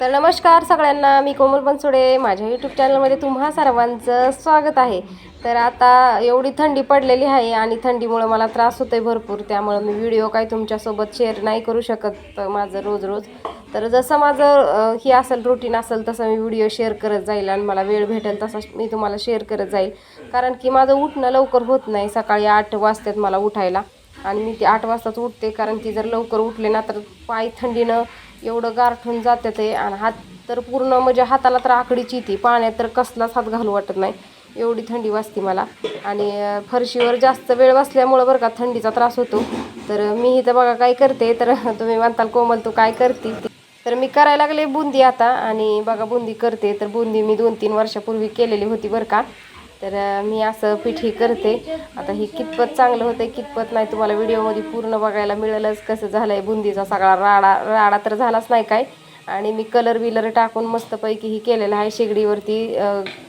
तर नमस्कार सगळ्यांना मी कोमल बनसोडे. माझ्या यूट्यूब चॅनलमध्ये तुम्हा सर्वांचं स्वागत आहे. तर आता एवढी थंडी पडलेली आहे आणि थंडीमुळं मला त्रास होतो आहे भरपूर. त्यामुळं मी व्हिडिओ काही तुमच्यासोबत शेअर नाही करू शकत माझं रोज रोज. तर जसं माझं ही असेल रुटीन असेल तसं मी व्हिडिओ शेअर करत जाईल आणि मला वेळ भेटेल तसा मी तुम्हाला शेअर करत जाईल. कारण की माझं उठणं लवकर होत नाही. सकाळी आठ वाजतात मला उठायला. आणि मी ते आठ वाजताच उठते. कारण की जर लवकर उठले ना तर पाय थंडीनं एवढं गारठून जाते ते आणि हात तर पूर्ण म्हणजे हाताला तर आकडीची येते पाण्यात तर कसलाच हात घालू वाटत नाही. एवढी थंडी वाजते मला. आणि फरशीवर जास्त वेळ बसल्यामुळं बरं का थंडीचा त्रास होतो. तर मी इथं बघा काय करते तर तुम्ही म्हणताल कोमल तू काय करते? तर मी करायला लागले बुंदी आता. आणि बघा बुंदी करते. तर बुंदी मी दोन तीन वर्षापूर्वी केलेली होती बरं का. तर मी असं पिठी करते. आता ही कितपत चांगलं होतं कितपत नाही तुम्हाला व्हिडिओमध्ये पूर्ण बघायला मिळेलच कसं झालं आहे बुंदीचा सगळा राडा राडा तर झालाच नाही काय. आणि मी कलर विलर टाकून मस्तपैकी ही केलेलं आहे शेगडीवरती.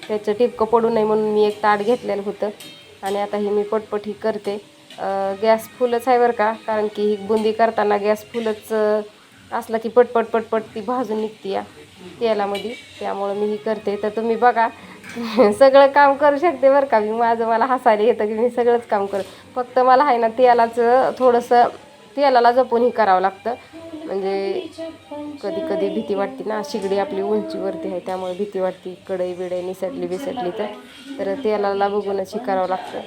त्याचं टिपकं पडू नये म्हणून मी एक ताट घेतलेलं होतं. आणि आता ही मी पटपट ही करते. गॅस फुलच आहे बरं का कारण की ही बुंदी करताना गॅस फुलच असला की पटपट पटपट ती भाजून निघते या तेलामध्ये. त्यामुळं मी ही करते. तर तुम्ही बघा सगळं काम करू शकते बरं का. मी माझं मला हसायला येतं की मी सगळंच काम करू. फक्त मला आहे ना तेलाचं थोडंसं तेलाला जपूनही करावं लागतं. म्हणजे कधी कधी भीती वाटते ना शिगडी आपली उंचीवरती आहे त्यामुळे भीती वाटते. कढई बिडई निसटली बिसटली तर. तर तेलाला बघूनच ही करावं लागतं.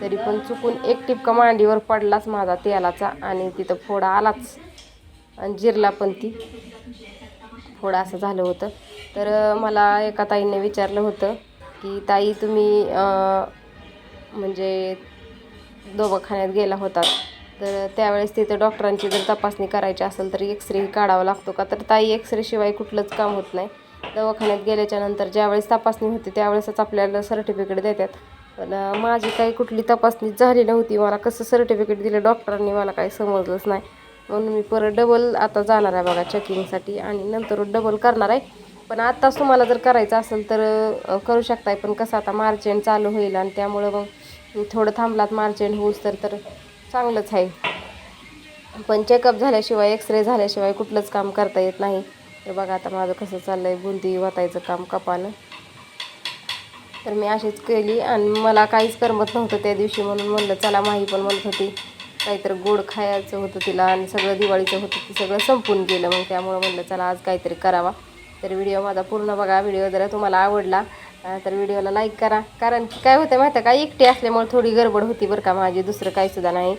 तरी पण चुकून एक टिपका मांडीवर पडलाच माझा तेलाचा आणि तिथं फोडा आलाच. आणि जिरला पण ती. थोडं असं झालं होतं. तर मला एका ताईने विचारलं होतं की ताई तुम्ही म्हणजे दवाखान्यात गेला होतात. तर त्यावेळेस तिथं डॉक्टरांची जर तपासणी करायची असेल तर एक्सरे काढावा लागतो का? तर ताई एक्सरेशिवाय कुठलंच काम होत नाही. दवाखान्यात गेल्याच्यानंतर ज्यावेळेस तपासणी होते त्यावेळेसच आपल्याला सर्टिफिकेट देतात. पण माझी काही कुठली तपासणी झाली नव्हती. मला कसं सर्टिफिकेट दिलं डॉक्टरांनी मला काही समजलंच नाही. म्हणून मी परत डबल आता जाणार आहे बघा चेकिंगसाठी आणि नंतर डबल करणार आहे. पण आत्ताच तुम्हाला जर करायचं असेल तर करू शकताय. पण कसं आता मार्च एंड चालू होईल आणि त्यामुळं मग थोडं थांबलात मार्च एंड होऊच तर तर चांगलंच आहे. पण चेकअप झाल्याशिवाय एक्सरे झाल्याशिवाय कुठलंच काम करता येत नाही. तर बघा आता माझं कसं चाललं आहे बुंदी वातायचं काम कपानं तर मी अशीच केली आणि मला काहीच करमत नव्हतं त्या दिवशी म्हणून म्हणलं चला माही पण म्हणत होती. काहीतरी गोड खायचं होतं तिला आणि सगळं दिवाळीचं होतं ते सगळं संपून गेलं. मग त्यामुळं म्हणलं चला आज काहीतरी करावा. तर व्हिडिओ माझा पूर्ण बघा. व्हिडिओ जरा तुम्हाला आवडला तर व्हिडिओला लाईक करा. कारण की काय होतं माहिती आहे का एकटी असल्यामुळे थोडी गडबड होती बरं का माझी. दुसरं काहीसुद्धा नाही.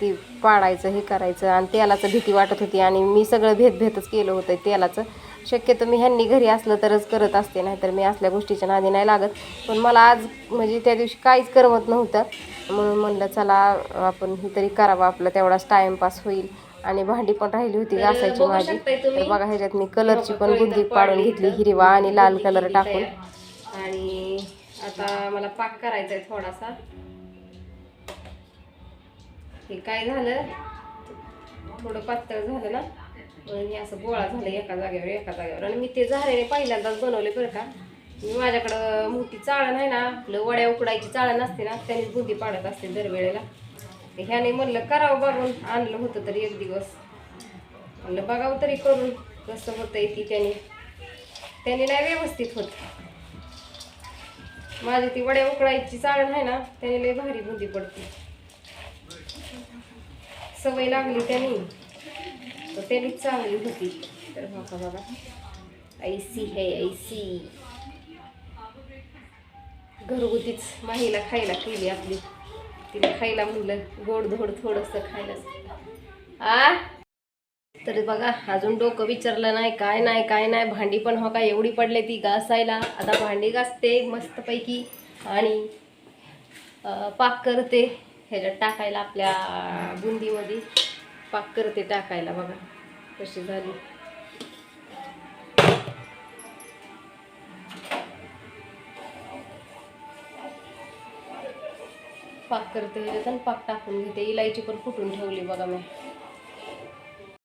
ती पाडायचं हे करायचं आणि तेलाचं भीती वाटत होती आणि मी सगळं भेद भेदच केलं होतं तेलाचं शक्यतो मी ह्यांनी घरी असलं तरच करत असते नाहीतर मी असल्या गोष्टीच्या नादी नाही लागत. पण मला आज म्हणजे त्या दिवशी काहीच करमत नव्हतं. म्हणून म्हणलं चला आपण ही तरी करावं आपलं तेवढाच टाईमपास होईल. आणि भांडी पण राहिली होती घासायची माझी. तर बघा ह्याच्यात मी कलरची पण बुंदी पाडून घेतली हिरवा आणि लाल कलर टाकून. आणि आता मला पाक करायचा आहे थोडासा. हे काय झालं? थोडं पातळ झालं ना? म्हणून हे असं गोळा झालं एका जागेवर एका जागेवर. आणि मी ते झाऱ्याने पहिल्यांदाच बनवले बरं का. मी माझ्याकडं मोठी चाळण आहे ना आपलं वड्या उकडायची चाळण असते ना त्यानेच बुंदी पाडत असते दरवेळेला. ह्याने म्हणलं करावं बघून आणलं होतं तरी एक दिवस. म्हणलं बघावं तरी करून कसं होतं ती त्याने. त्याने नाही व्यवस्थित होत. माझी ती वड्या उकडायची चाळण आहे ना त्याने लय भारी बुंदी पडते. सवय लागली त्याने. तर त्याने चांगली होती. तर बघा. बघा ऐसी है ऐसी घरगुतीच माहीला खायला केली आपली. तिला खायला म्हणलं गोड धोड थोडंसं खायला. आ? तर बघा अजून डोकं विचारलं नाही काय नाही काय नाही. भांडी पण हो का एवढी पडले ती घासायला. आता भांडी घासते मस्तपैकी. आणि पाक करते. ह्याच्यात टाकायला आपल्या बुंदीमध्ये. पाक करते टाकायला बघा कशी झाली. पाक करते ह्याच्यात आणि पाक टाकून घेते. इलायची पण फुटून ठेवली बघा मी.